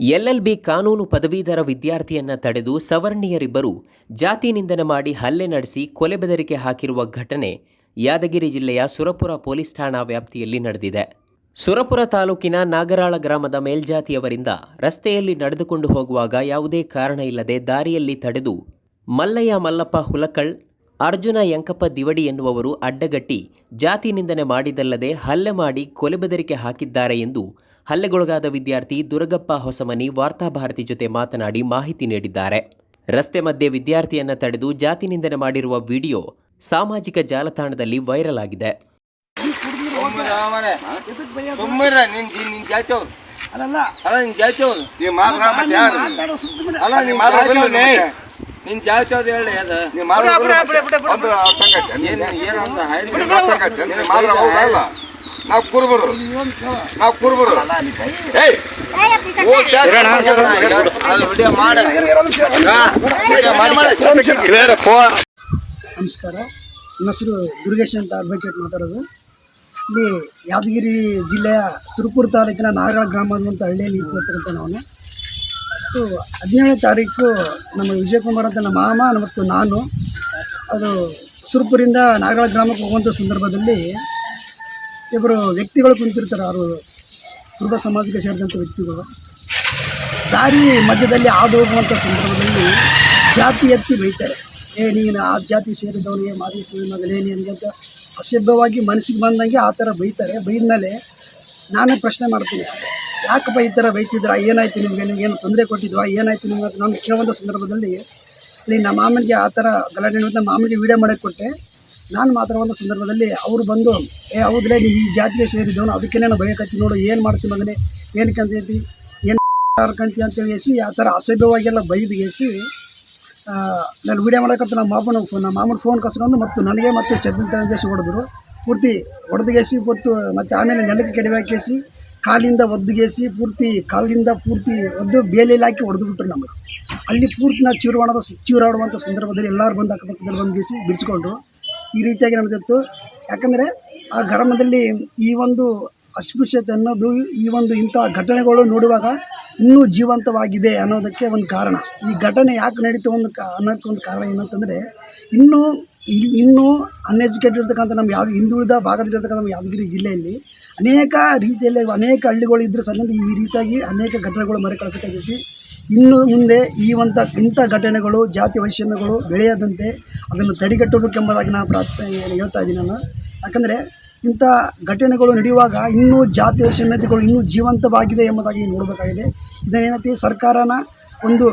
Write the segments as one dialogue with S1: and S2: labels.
S1: LLB ಕಾನೂನು ಪದವೀಧರ ವಿದ್ಯಾರ್ಥಿಯನ್ನ ತಡೆದು ಸವರ್ಣೀಯರಿಬ್ಬರು ಜಾತಿ ನಿಂದನೆ ಮಾಡಿ ಹಲ್ಲೆ ನಡೆಸಿ ಕೊಲೆ ಬೆದರಿಕೆ ಹಾಕಿರುವ ಘಟನೆ ಯಾದಗಿರಿ ಜಿಲ್ಲೆಯ ಸುರಪುರ ಪೊಲೀಸ್ ಠಾಣಾ ವ್ಯಾಪ್ತಿಯಲ್ಲಿ ನಡೆದಿದೆ. ಸುರಪುರ ತಾಲೂಕಿನ ನಾಗರಾಳ ಗ್ರಾಮದ ಮೇಲ್ಜಾತಿಯವರಿಂದ ರಸ್ತೆಯಲ್ಲಿ ನಡೆದುಕೊಂಡು ಹೋಗುವಾಗ ಯಾವುದೇ ಕಾರಣ ಇಲ್ಲದೆ ದಾರಿಯಲ್ಲಿ ತಡೆದು ಮಲ್ಲಯ್ಯ ಮಲ್ಲಪ್ಪ ಹುಲಕಳ್ ಅರ್ಜುನ ಯಂಕಪ್ಪ ದಿವಡಿ ಎನ್ನುವವರು ಅಡ್ಡಗಟ್ಟಿ ಜಾತಿ ನಿಂದನೆ ಮಾಡಿದಲ್ಲದೆ ಹಲ್ಲೆ ಮಾಡಿ ಕೊಲೆ ಬೆದರಿಕೆ ಹಾಕಿದ್ದಾರೆ ಎಂದು ಹಲ್ಲೆಗೊಳಗಾದ ವಿದ್ಯಾರ್ಥಿ ದುರ್ಗಪ್ಪ ಹೊಸಮನಿ ವಾರ್ತಾಭಾರತಿ ಜೊತೆ ಮಾತನಾಡಿ ಮಾಹಿತಿ ನೀಡಿದ್ದಾರೆ. ರಸ್ತೆ ಮಧ್ಯೆ ವಿದ್ಯಾರ್ಥಿಯನ್ನ ತಡೆದು ಜಾತಿ ನಿಂದನೆ ಮಾಡಿರುವ ವಿಡಿಯೋ ಸಾಮಾಜಿಕ ಜಾಲತಾಣದಲ್ಲಿ ವೈರಲ್ ಆಗಿದೆ.
S2: ಅಲ್ಲ ನಿನ್ ಜಾತಿ ಅವ್ರು ಹೇಳಿ ಅದ? ಏನಂತ?
S3: ನಾವ್ ಕುರುಬರು. ನಾವ್ ಏಯ್! ಓ,
S2: ಅದು ವಿಡಿಯೋ ಮಾಡ.
S4: ನಮಸ್ಕಾರ. ನನ್ನ ಹೆಸರು ದುರ್ಗೇಶ್ ಅಂತ ಅಡ್ವೊಕೇಟ್ ಮಾತಾಡೋದು. ಇಲ್ಲಿ ಯಾದಗಿರಿ ಜಿಲ್ಲೆಯ ಸುರಪುರ ತಾಲೂಕಿನ ನಾಗರ ಗ್ರಾಮ ಅನ್ನುವಂಥ ಹಳ್ಳಿಯಲ್ಲಿ ಇರ್ತಕ್ಕಂಥ ನಾನು. ಮತ್ತು ಹದಿನೇಳನೇ ತಾರೀಕು ನಮ್ಮ ವಿಜಯಕುಮಾರ್ ಅಂತ ನಮ್ಮ ಮಾಮ ಮತ್ತು ನಾನು, ಅದು ಸುರ್ಪುರಿಂದ ನಾಗರ ಗ್ರಾಮಕ್ಕೆ ಹೋಗುವಂಥ ಸಂದರ್ಭದಲ್ಲಿ ಇಬ್ಬರು ವ್ಯಕ್ತಿಗಳು ಕುಂತಿರ್ತಾರೆ ಅವರು ಕುರುಬ ಸಮಾಜಕ್ಕೆ ಸೇರಿದಂಥ ವ್ಯಕ್ತಿಗಳು. ದಾರಿ ಮಧ್ಯದಲ್ಲಿ ಹಾದು ಹೋಗುವಂಥ ಸಂದರ್ಭದಲ್ಲಿ ಜಾತಿ ಎತ್ತಿ ಬೈತಾರೆ. ಏ, ನೀನು ಆ ಜಾತಿ ಸೇರಿದವನಿಗೆ ಮಾದಿ ಮಗಲೇನಿ ಅಂತ ಅಸಭ್ಯವಾಗಿ ಮನಸ್ಸಿಗೆ ಬಂದಂಗೆ ಆ ಥರ ಬೈತಾರೆ. ಬೈದ ಮೇಲೆ ನಾನೇ ಪ್ರಶ್ನೆ ಮಾಡ್ತೀನಿ. ಯಾಕಪ್ಪ ಈ ಥರ ಬೈತಿದ್ರ ಏನಾಯ್ತು ನಿಮಗೆ? ನಿಮ್ಗೆ ಏನು ತೊಂದರೆ ಕೊಟ್ಟಿದ್ವಾ? ಏನಾಯ್ತು ನಿಮ್ಗೆ? ಅಂತ ನಾನು ಕೇಳುವಂಥ ಸಂದರ್ಭದಲ್ಲಿ ಇಲ್ಲಿ ನಮ್ಮ ಮಾಮನಿಗೆ ಆ ಥರ ಗಲಾಟೆ ನಮ್ಮ ಮಾಮನಿಗೆ ವಿಡಿಯೋ ಮಾಡಕ್ಕೆ ಕೊಟ್ಟೆ. ನಾನು ಮಾತಾಡುವಂಥ ಸಂದರ್ಭದಲ್ಲಿ ಅವರು ಬಂದು, ಏ ಹೌದ್ರೆ ನೀ ಈ ಜಾತಿಗೆ ಸೇರಿದ್ದವನು, ಅದಕ್ಕೆ ನಾನು ಬಯಕತ್ತಿ ನೋಡು, ಏನು ಮಾಡ್ತೀನಿ ಮಗನೇ? ಏನಕ್ಕೆ ಅಂತ ಹೇಳ್ತಿ ಏನು ಅರ್ಕಂತಿ ಅಂತೇಳಿ ಎಸಿ, ಆ ಥರ ಅಸಭ್ಯವಾಗೆಲ್ಲ ಬೈದು ಎಸಿ ನಾನು ವೀಡಿಯೋ ಮಾಡೋಕಂತ ನಮ್ಮ ಮಾಮನ ಫೋನ್ ನಮ್ಮ ಮಾಮನ ಫೋನ್ ಕಸ್ಕೊಂಡು ಮತ್ತು ನನಗೆ ಮತ್ತು ಚಪ್ಪಿನ ತಂದೇಸಿ ಹೊಡೆದ್ರು. ಪೂರ್ತಿ ಹೊಡೆದುಗೇಸಿ ಪೂರ್ತಿ ಮತ್ತು ಆಮೇಲೆ ನೆಲಕ್ಕೆ ಕೆಡವಾಕೇಸಿ ಕಾಲಿಂದ ಒದ್ದುಗೇಸಿ ಪೂರ್ತಿ, ಕಾಲಿಂದ ಪೂರ್ತಿ ಒದ್ದು ಬೇಲೆಯಲ್ಲಿ ಹಾಕಿ ಹೊಡೆದು ಬಿಟ್ರು ನಮಗೆ. ಅಲ್ಲಿ ಪೂರ್ತಿ ನಾವು ಚೂರುವಾಡದ ಚೂರಾಡುವಂಥ ಸಂದರ್ಭದಲ್ಲಿ ಎಲ್ಲರೂ ಬಂದು ಅಕ್ಕಪಕ್ಕದಲ್ಲಿ ಬಂದೇಸಿ ಬಿಡಿಸ್ಕೊಂಡು ಈ ರೀತಿಯಾಗಿ ನಡೆದಿತ್ತು. ಯಾಕಂದರೆ ಆ ಗ್ರಾಮದಲ್ಲಿ ಈ ಒಂದು ಅಸ್ಪೃಶ್ಯತೆ ಅನ್ನೋದು, ಈ ಒಂದು ಇಂಥ ಘಟನೆಗಳು ನೋಡುವಾಗ ಇನ್ನೂ ಜೀವಂತವಾಗಿದೆ ಅನ್ನೋದಕ್ಕೆ ಒಂದು ಕಾರಣ. ಈ ಘಟನೆ ಯಾಕೆ ನಡೀತು ಒಂದು ಅನ್ನೋಕ್ಕೆ ಒಂದು ಕಾರಣ ಏನಂತಂದರೆ, ಇನ್ನೂ ಇಲ್- ಇನ್ನೂ ಅನ್ಎಜುಕೇಟೆಡ್ ಇರ್ತಕ್ಕಂಥ ನಮ್ಮ ಯಾವ ಹಿಂದುಳಿದ ಭಾಗದಲ್ಲಿರ್ತಕ್ಕಂಥ ನಮ್ಮ ಯಾದಗಿರಿ ಜಿಲ್ಲೆಯಲ್ಲಿ ಅನೇಕ ರೀತಿಯಲ್ಲಿ ಅನೇಕ ಹಳ್ಳಿಗಳು ಇದ್ದರೂ ಸಲಿಂದ ಈ ರೀತಿಯಾಗಿ ಅನೇಕ ಘಟನೆಗಳು ಮರುಕಳಿಸೋಕ್ಕಾಗೈತಿ ಇನ್ನು ಮುಂದೆ ಈ ಒಂದು ಇಂಥ ಘಟನೆಗಳು, ಜಾತಿ ವೈಷಮ್ಯಗಳು ಬೆಳೆಯದಂತೆ ಅದನ್ನು ತಡೆಗಟ್ಟಬೇಕೆಂಬುದಾಗಿ ನಾನು ಪ್ರಾಸ್ತ ಹೇಳ್ತಾ ಇದ್ದೀನಿ ನಾನು. ಯಾಕಂದರೆ ಇಂಥ ಘಟನೆಗಳು ನಡೆಯುವಾಗ ಇನ್ನೂ ಜಾತಿ ವೈಷಮ್ಯತೆಗಳು ಇನ್ನೂ ಜೀವಂತವಾಗಿದೆ ಎಂಬುದಾಗಿ ನೋಡಬೇಕಾಗಿದೆ. ಇದನ್ನೇನೈತಿ ಸರ್ಕಾರನ ಒಂದು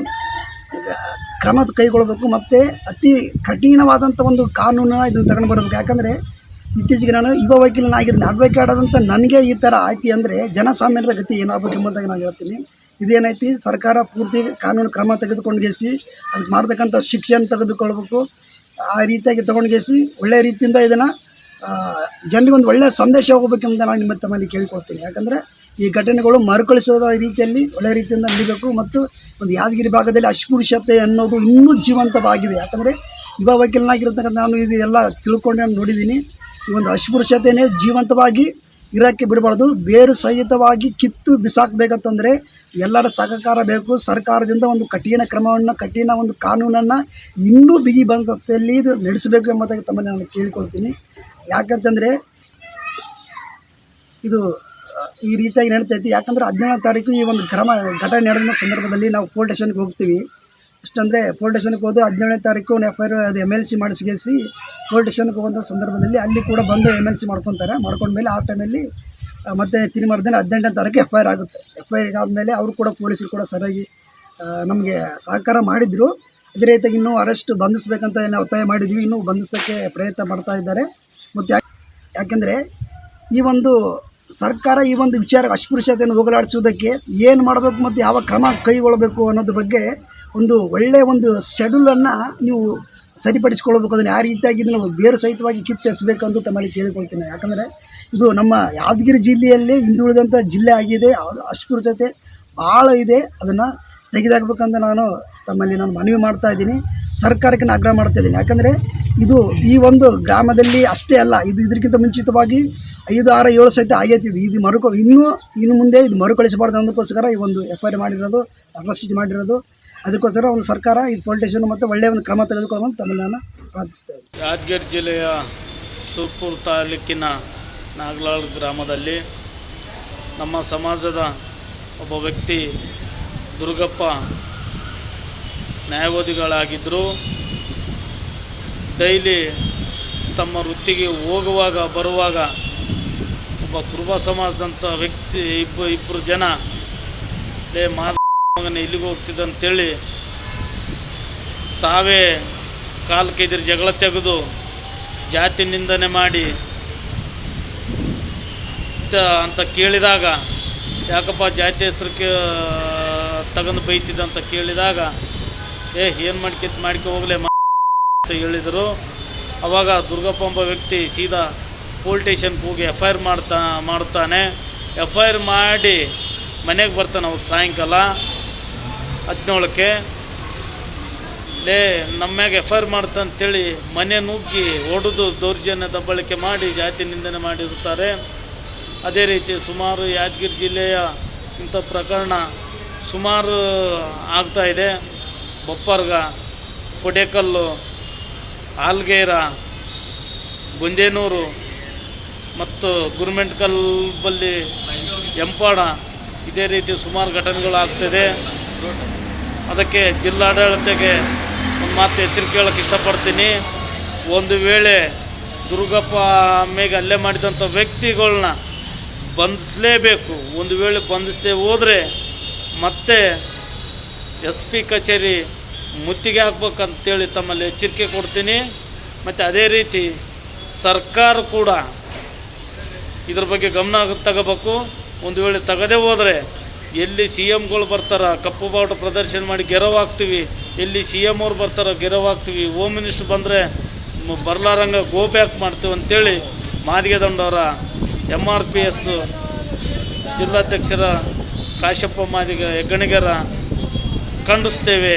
S4: ಕ್ರಮ ಕೈಗೊಳ್ಳಬೇಕು ಮತ್ತು ಅತಿ ಕಠಿಣವಾದಂಥ ಒಂದು ಕಾನೂನನ್ನ ಇದನ್ನು ತಗೊಂಡು ಬರಬೇಕು. ಯಾಕಂದರೆ ಇತ್ತೀಚೆಗೆ ನಾನು ಯುವ ವಕೀಲನಾಗಿರ್ತೀನಿ ಅಡ್ವೊಕೇಟ್ ಆದಂಥ ನನಗೆ ಈ ಥರ ಆಯ್ತು ಅಂದರೆ ಜನಸಾಮಾನ್ಯರ ಗತಿ ಏನಾಗಬೇಕು ಎಂಬುದಾಗಿ ನಾನು ಹೇಳ್ತೀನಿ. ಇದೇನೈತಿ? ಸರ್ಕಾರ ಪೂರ್ತಿ ಕಾನೂನು ಕ್ರಮ ತೆಗೆದುಕೊಂಡ್ಗೇಸಿ, ಅದಕ್ಕೆ ಮಾಡ್ತಕ್ಕಂಥ ಶಿಕ್ಷೆಯನ್ನು ತೆಗೆದುಕೊಳ್ಬೇಕು. ಆ ರೀತಿಯಾಗಿ ತೊಗೊಂಡ್ಗೇಸಿ ಒಳ್ಳೆಯ ರೀತಿಯಿಂದ ಇದನ್ನು ಜನರಿಗೆ ಒಂದು ಒಳ್ಳೆಯ ಸಂದೇಶ ಹೋಗಬೇಕೆಂಬುದನ್ನು ನಾನು ನಿಮ್ಮ ತಮ್ಮಲ್ಲಿ ಕೇಳಿಕೊಳ್ತೀನಿ. ಯಾಕಂದರೆ ಈ ಘಟನೆಗಳು ಮರುಕಳಿಸುವ ರೀತಿಯಲ್ಲಿ ಒಳ್ಳೆಯ ರೀತಿಯಿಂದ ನಡೀಬೇಕು ಮತ್ತು ಒಂದು ಯಾದಗಿರಿ ಭಾಗದಲ್ಲಿ ಅಸ್ಪೃಶ್ಯತೆ ಅನ್ನೋದು ಇನ್ನೂ ಜೀವಂತವಾಗಿದೆ. ಯಾಕಂದರೆ ಯುವ ವಕೀಲನಾಗಿರ್ತಕ್ಕಂಥ ನಾನು ಇದು ಎಲ್ಲ ತಿಳ್ಕೊಂಡು ನಾನು ನೋಡಿದ್ದೀನಿ. ಈ ಒಂದು ಅಸ್ಪೃಶ್ಯತೆಯೇ ಜೀವಂತವಾಗಿ ಇರೋಕ್ಕೆ ಬಿಡಬಾರ್ದು. ಬೇರು ಸಹಿತವಾಗಿ ಕಿತ್ತು ಬಿಸಾಕಬೇಕಂತಂದರೆ ಎಲ್ಲರ ಸಹಕಾರ ಬೇಕು. ಸರ್ಕಾರದಿಂದ ಒಂದು ಕಠಿಣ ಕ್ರಮವನ್ನು, ಕಠಿಣ ಒಂದು ಕಾನೂನನ್ನು ಇನ್ನೂ ಬಿಗಿ ಬಂದಸ್ತೆಯಲ್ಲಿ ಇದು ನಡೆಸಬೇಕು ಎಂಬುದಾಗಿ ತಮ್ಮಲ್ಲಿ ನಾನು ಕೇಳಿಕೊಳ್ತೀನಿ. ಯಾಕಂತಂದರೆ ಇದು ಈ ರೀತಿಯಾಗಿ ನಡೀತೈತಿ ಯಾಕಂದರೆ ಹದಿನೇಳನೇ ತಾರೀಕು ಈ ಒಂದು ಕ್ರಮ ಘಟನೆ ನಡೆದ ಸಂದರ್ಭದಲ್ಲಿ ನಾವು ಪೋಲ್ ಸ್ಟೇಷನ್ಗೆ ಹೋಗ್ತೀವಿ. ಅಷ್ಟಂದರೆ ಪೋಲ್ ಸ್ಟೇಷನ್ಗೆ ಹೋದು ಹದಿನೇಳನೇ ತಾರೀಕು ಎಫ್ ಐ ಆರ್ ಅದು ಎಂ ಎಲ್ ಸಿ ಮಾಡಿಸಿಗೆಸಿ ಪೋಲ್ ಸ್ಟೇಷನ್ಗೆ ಹೋದ ಸಂದರ್ಭದಲ್ಲಿ ಅಲ್ಲಿ ಕೂಡ ಬಂದು ಎಂ ಎಲ್ ಸಿ ಮಾಡ್ಕೊತಾರೆ. ಮಾಡ್ಕೊಂಡ್ಮೇಲೆ ಆ ಟೈಮಲ್ಲಿ ಮತ್ತು ಮತ್ತೆ ತಿರುಮರ್ದಿನ ಹದಿನೆಂಟನೇ ತಾರೀಕು ಎಫ್ ಐ ಆರ್ ಆಗುತ್ತೆ. ಎಫ್ ಐ ಆರ್ ಆದಮೇಲೆ ಅವರು ಕೂಡ ಪೊಲೀಸರು ಕೂಡ ಸರಿಯಾಗಿ ನಮಗೆ ಸಹಕಾರ ಮಾಡಿದರು. ಅದೇ ರೀತಿಯಾಗಿ ಇನ್ನೂ ಅರೆಸ್ಟ್ ಬಂಧಿಸಬೇಕಂತ ನಾವು ಒತ್ತಾಯ ಮಾಡಿದ್ವಿ. ಇನ್ನೂ ಬಂಧಿಸೋಕ್ಕೆ ಪ್ರಯತ್ನ ಮಾಡ್ತಾ ಇದ್ದಾರೆ. ಮತ್ತು ಯಾಕೆ, ಯಾಕೆಂದರೆ ಈ ಒಂದು ಸರ್ಕಾರ ಈ ಒಂದು ವಿಚಾರ ಅಸ್ಪೃಶ್ಯತೆಯನ್ನು ಹೋಗಲಾಡಿಸುವುದಕ್ಕೆ ಏನು ಮಾಡಬೇಕು ಮತ್ತು ಯಾವ ಕ್ರಮ ಕೈಗೊಳ್ಳಬೇಕು ಅನ್ನೋದ್ರ ಬಗ್ಗೆ ಒಂದು ಒಳ್ಳೆಯ ಒಂದು ಶೆಡ್ಯೂಲನ್ನು ನೀವು ಸರಿಪಡಿಸಿಕೊಳ್ಬೇಕು ಅದನ್ನು ಯಾವ ರೀತಿಯಾಗಿ ನಾವು ಬೇರು ಸಹಿತವಾಗಿ ಕಿತ್ತೆಸಬೇಕಂದು ತಮ್ಮಲ್ಲಿ ಕೇಳಿಕೊಳ್ತೇನೆ. ಯಾಕಂದರೆ ಇದು ನಮ್ಮ ಯಾದಗಿರಿ ಜಿಲ್ಲೆಯಲ್ಲಿ ಹಿಂದುಳಿದಂಥ ಜಿಲ್ಲೆ ಆಗಿದೆ. ಅಸ್ಪೃಶ್ಯತೆ ಭಾಳ ಇದೆ. ಅದನ್ನು ತೆಗೆದಾಕಬೇಕಂತ ನಾನು ತಮ್ಮಲ್ಲಿ ನಾನು ಮನವಿ ಮಾಡ್ತಾ ಇದ್ದೀನಿ. ಸರ್ಕಾರಕ್ಕೆ ನಾನು ಆಗ್ರಹ ಮಾಡ್ತಾ ಇದ್ದೀನಿ. ಯಾಕಂದರೆ ಇದು ಈ ಒಂದು ಗ್ರಾಮದಲ್ಲಿ ಅಷ್ಟೇ ಅಲ್ಲ, ಇದು ಇದಕ್ಕಿಂತ ಮುಂಚಿತವಾಗಿ ಐದು, ಆರು, ಏಳು ಸಹಿತ ಆಗೈತಿ ಇದು. ಇದು ಮರುಕ, ಇನ್ನೂ, ಇನ್ನು ಮುಂದೆ ಇದು ಮರುಕಳಿಸಬಾರ್ದು ಅನ್ನೋದಕ್ಕೋಸ್ಕರ ಈ ಒಂದು ಎಫ್ ಐ ಆರ್ ಮಾಡಿರೋದು ಅಗ್ರಸ್ಥಿತಿ ಮಾಡಿರೋದು. ಅದಕ್ಕೋಸ್ಕರ ಒಂದು ಸರ್ಕಾರ ಈ ಪೊಲಿಟೇಷನ್ ಮತ್ತು ಒಳ್ಳೆಯ ಒಂದು ಕ್ರಮ ತೆಗೆದುಕೊಳ್ಳುವಂತ ನಾನು ಪ್ರಾರ್ಥಿಸ್ತೇವೆ
S5: ಯಾದಗಿರಿ ಜಿಲ್ಲೆಯ ಸುರ್ಪುರ್ ತಾಲೂಕಿನ ನಾಗಲಾಳ್ ಗ್ರಾಮದಲ್ಲಿ ನಮ್ಮ ಸಮಾಜದ ಒಬ್ಬ ವ್ಯಕ್ತಿ ದುರ್ಗಪ್ಪ ನ್ಯಾಯವಾದಿಗಳಾಗಿದ್ದರು ಡೈಲಿ ತಮ್ಮ ವೃತ್ತಿಗೆ ಹೋಗುವಾಗ, ಬರುವಾಗ ಒಬ್ಬ ಕುರುಬ ಸಮಾಜದಂಥ ವ್ಯಕ್ತಿ, ಇಬ್ಬ ಇಬ್ಬರು ಜನ, ಲೇ ಮಗನ, ಇಲ್ಲಿಗೆ ಹೋಗ್ತಿದ್ದ ಅಂತೇಳಿ ತಾವೇ ಕಾಲು ಕೈದಿರು ಜಗಳ ತೆಗೆದು ಜಾತಿ ನಿಂದನೆ ಮಾಡಿ ಅಂತ ಕೇಳಿದಾಗ, ಯಾಕಪ್ಪ ಜಾತಿ ಹೆಸ್ರಕ್ಕೆ ತಗೊಂಡು ಬೈತಿದ್ದ ಅಂತ ಕೇಳಿದಾಗ, ಏ, ಏನು ಮಾಡ್ಕಿತ್ ಮಾಡ್ಕೊ ಹೋಗ್ಲೇ ಅಂತ ಹೇಳಿದರು. ಅವಾಗ ದುರ್ಗಪ್ಪ ವ್ಯಕ್ತಿ ಸೀದಾ ಪೋಲ್ ಸ್ಟೇಷನ್ಗೆ ಹೋಗಿ ಎಫ್ ಐ ಆರ್ ಮಾಡ್ತಾ, ಮಾಡ್ತಾನೆ. ಎಫ್ ಐ ಮಾಡಿ ಮನೆಗೆ ಬರ್ತಾನೆ ಅವ್ರು ಸಾಯಂಕಾಲ ಹದಿನೇಳಕ್ಕೆ. ಲೇ ನಮ್ಮ್ಯಾಗ ಎಫ್ ಐ ಆರ್ ಮಾಡ್ತಾ ಅಂತೇಳಿ ಮನೆ ನುಗ್ಗಿ ಹೊಡೆದು ದೌರ್ಜನ್ಯ ದಬ್ಬಳಿಕೆ ಮಾಡಿ ಜಾತಿ ನಿಂದನೆ ಮಾಡಿರುತ್ತಾರೆ. ಅದೇ ರೀತಿ ಸುಮಾರು ಯಾದಗಿರಿ ಜಿಲ್ಲೆಯ ಇಂಥ ಪ್ರಕರಣ ಸುಮಾರು ಆಗ್ತಾಯಿದೆ ಬೊಪ್ಪರ್ಗ, ಕೊಡೇಕಲ್ಲು ಆಲ್ಗೇರ ಗುಂದೇನೂರು ಮತ್ತು ಗುರ್ಮೆಂಟ್ ಕಲ್ಬಲ್ಲಿ ಎಂಪಾಡ ಇದೇ ರೀತಿ ಸುಮಾರು ಘಟನೆಗಳು ಆಗ್ತಿದೆ ಅದಕ್ಕೆ ಜಿಲ್ಲಾಡಳಿತಕ್ಕೆ ಒಂದು ಮಾತು ಎಚ್ಚರಿಕೆ ಹೇಳೋಕ್ಕೆ ಇಷ್ಟಪಡ್ತೀನಿ. ಒಂದು ವೇಳೆ ದುರ್ಗಪ್ಪ ಮೇಲೆ ಹಲ್ಲೆ ಮಾಡಿದಂಥ ವ್ಯಕ್ತಿಗಳನ್ನ ಬಂಧಿಸಲೇಬೇಕು. ಒಂದು ವೇಳೆ ಬಂಧಿಸದೆ ಹೋದರೆ ಮತ್ತೆ ಎಸ್ ಪಿ ಕಚೇರಿ ಮುತ್ತಿಗೆ ಹಾಕ್ಬೇಕಂತೇಳಿ ತಮ್ಮಲ್ಲಿ ಎಚ್ಚರಿಕೆ ಕೊಡ್ತೀನಿ. ಮತ್ತು ಅದೇ ರೀತಿ ಸರ್ಕಾರ ಕೂಡ ಇದ್ರ ಬಗ್ಗೆ ಗಮನ ತಗೋಬೇಕು. ಒಂದು ವೇಳೆ ತಗದೇ ಹೋದರೆ ಎಲ್ಲಿ ಸಿ ಎಮ್ಗಳು ಬರ್ತಾರ, ಕಪ್ಪು ಬಾವುಟ ಪ್ರದರ್ಶನ ಮಾಡಿ ಗೆರವಾಗ್ತೀವಿ. ಎಲ್ಲಿ ಸಿ ಎಂ ಅವ್ರು ಬರ್ತಾರ, ಗೆರವಾಗ್ತೀವಿ. ಹೋಮ್ ಮಿನಿಸ್ಟ್ರ್ ಬಂದರೆ ಬರ್ಲಾರಂಗ ಗೋ ಬ್ಯಾಕ್ ಮಾಡ್ತೀವಿ ಅಂತೇಳಿ ಮಾದಿಗೆ ದಂಡವರ ಎಂ ಆರ್ ಪಿ ಎಸ್ ಜಿಲ್ಲಾಧ್ಯಕ್ಷರ ಕಾಶಪ್ಪ ಮಾದಿಗ ಹೆಗ್ಗಣಿಗರ ಖಂಡಿಸ್ತೇವೆ.